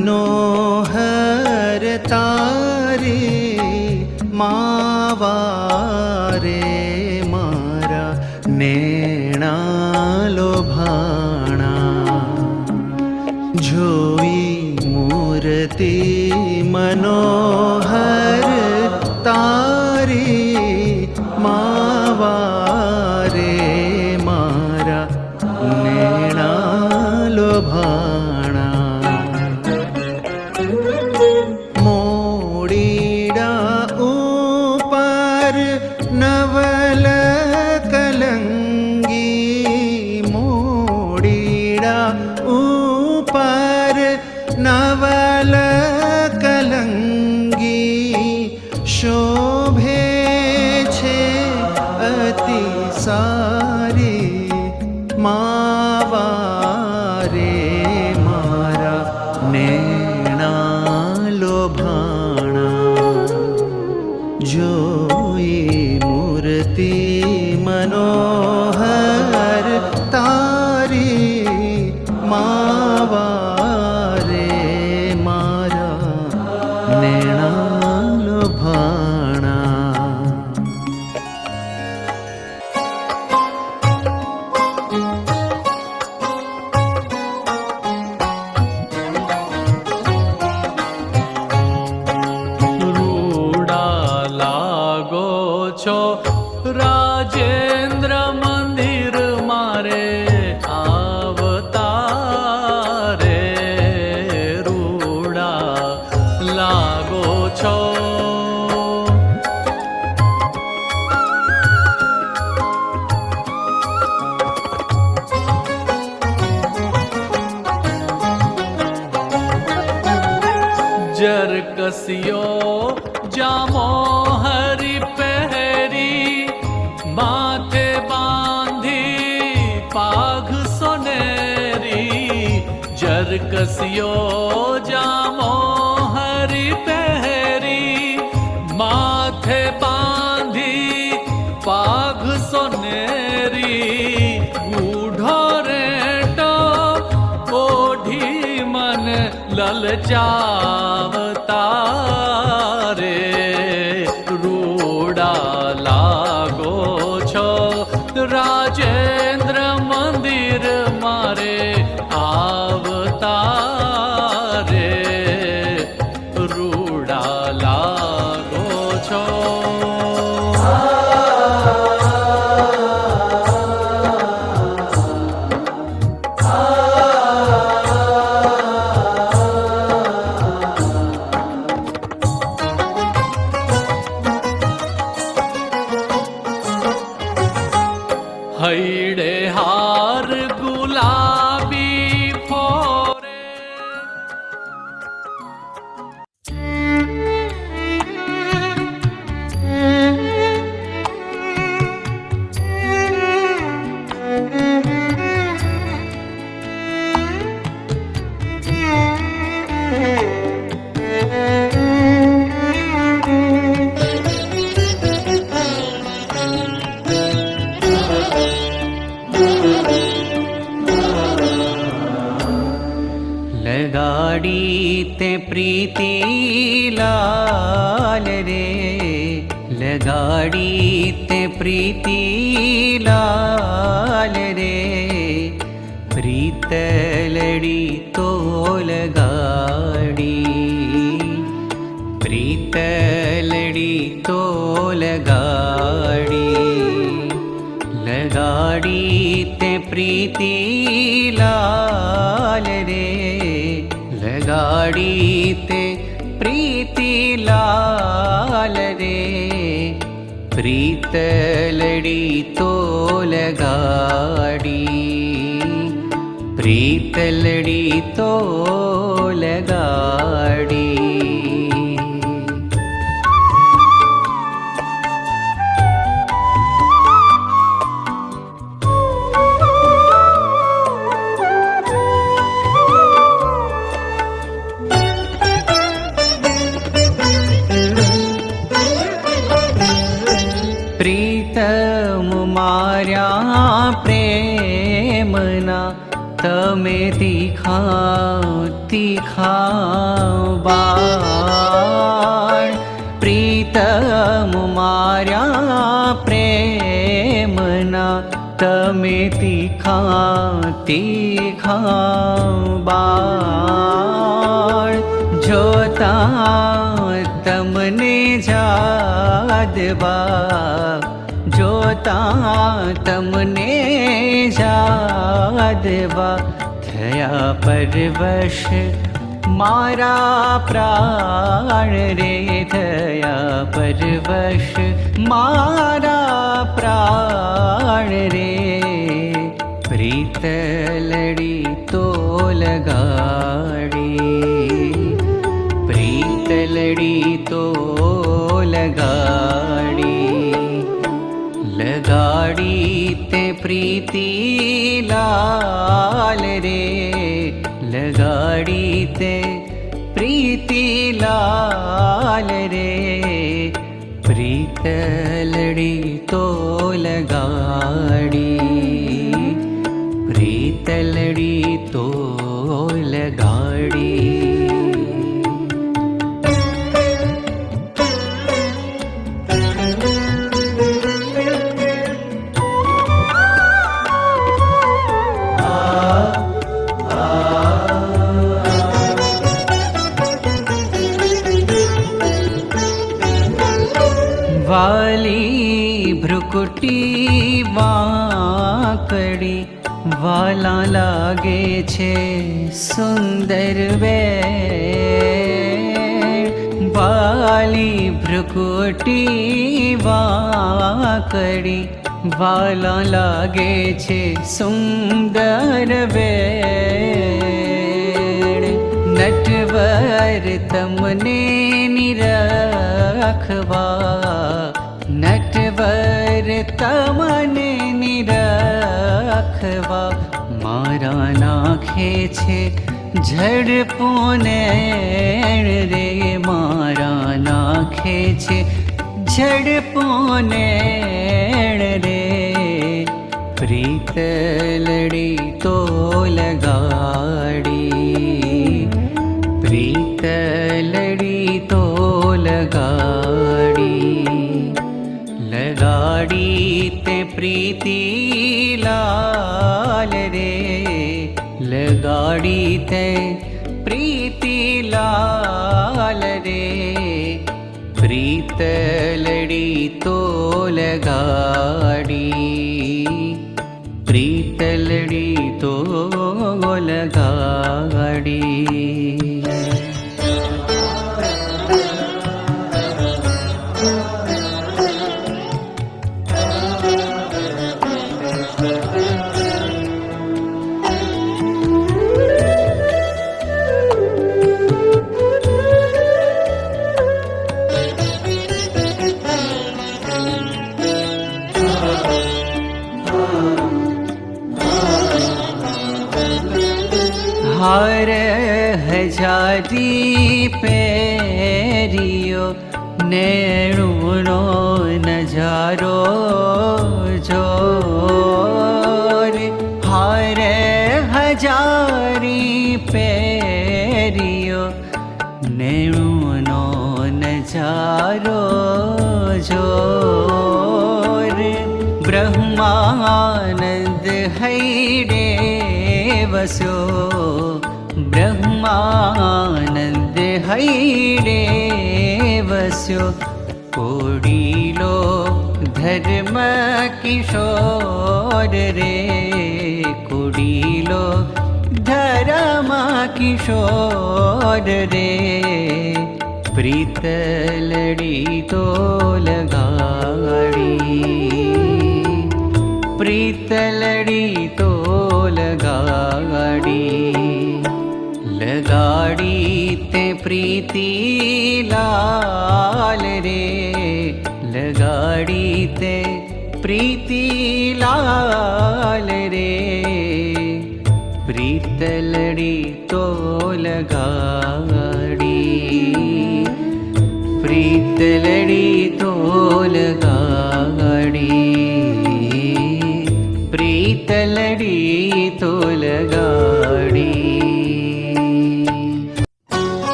मनोहर तारे मावारे मारा नेणा लोभाणा। जोई मूर्ति मनोहर तारे मा ನೇಣ जो हरि पहरी माथे बांधी पाघ सोनेरी गूढ़ो रेटो ओढ़ी मन ललचा हैडे हार लाड़ी प्रीति लाल रे लगाड़ी ते प्रीति लाल रे। प्रीत लड़ी तो लगाड़ी प्रीत लड़ी तो लगाड़ी लगाड़ी प्रीति लाल रे। ಗಾಡೀತೆ ಪ್ರೀತಿ ಲಾಲನೆ ಪ್ರೀತಲಡಿ ತೋಲಗಾಡಿ ಪ್ರೀತಲಡಿ ತೋಲಗಾಡಿ तमितिखा तीखा बाळ जोता तमने जादबा जोता तमने जादबा थया परवश मारा प्राण रे दया परवश मारा प्राण रे। प्रीतलडी तु लगा प्रीतलडी तु लगा लगाडी ते प्रीति लाल गाडी ते प्रीति ले प्रीतली तोलगाडी प्रीतलडी तोलगा ભ્રુકુટી વાકડી વાલા લાગે છે સુંદર બે વાલી ભ્રુકુટી વાકડી વાલા લાગે છે સુંદર બે નટવર તમને નિરખવા તમને નિરખવા મારા નાખે છે ઝડપોને રે મારા નાખે છે ઝડપોને રે પ્રીતલડી તો લગાડી प्रीति लरे लगाडी ते प्रीति लरे प्रीतलडी तु लगाडी प्रीतलडी तो गाडी હાર હજારી પેરિયો, નેણુનો નજારો જો હાર હજારી પેરિયો, નેણુનો નજારો જો બ્રહ્માનંદ હૈડે વસ્યો आनन्द हैडे वस्यो कोडिलो धर्म किशोर रे। धर्मिशोरे धर्म किशोर रे। प्रीतलडी तुलगा प्रीतलडी प्रीतलितोलगा गडे गाड़ी ते प्रीति लाल रे लगाड़ी ते प्रीति लाल रे प्रीतलड़ी तो लगाड़ी प्रीतलड़ी तो लगाड़ी प्रीतलड़ी तो लगा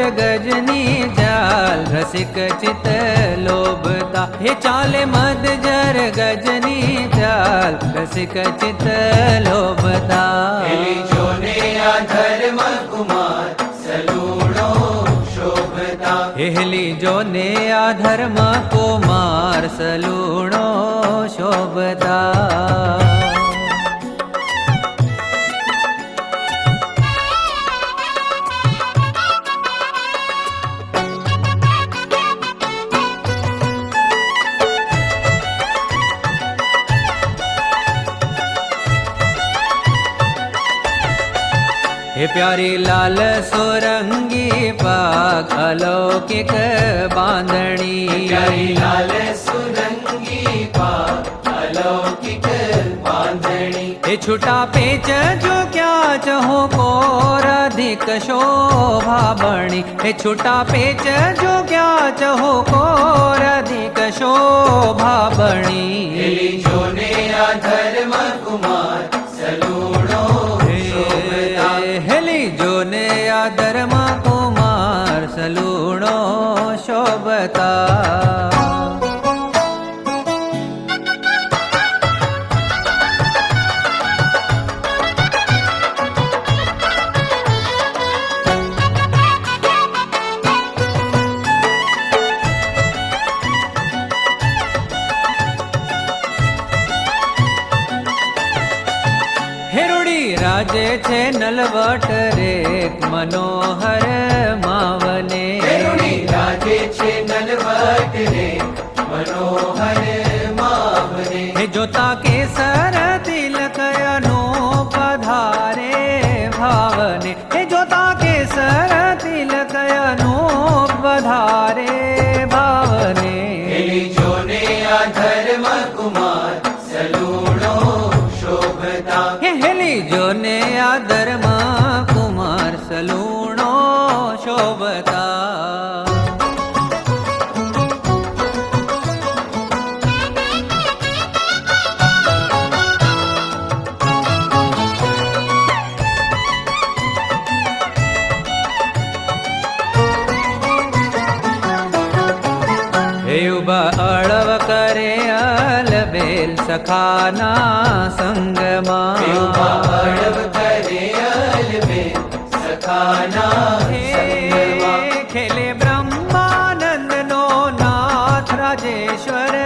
જર ગજની જાલ રસિક ચિત લોભતા. હે ચાલે મદ જર ગજની જાલ રસિક ચિત લોભતા. હેલી જોને આ ધર્મ કુમાર સલુણો શોભતા. હે પ્યારી લાલ સોરંગી પાક અલૌકિક બાંધણી પ્યારી લાલ સુરંગી પાક અલૌકિક બાંધણી હે છૂટા પેચ જો ક્યાં ચહો કો રાધિક શોભા બણી હે છૂટા પેચ જો ક્યાં ચહો કો રાધિક શોભા બણી હે ધર્મ કુમાર સલૂણો શોભતા. રાજે છે નલવટ રે. મનોહર માવને. હે જોતા કેસર સખાના સંગમાં ખેલે બ્રહ્માનંદ નો નાથ રાજેશ્વર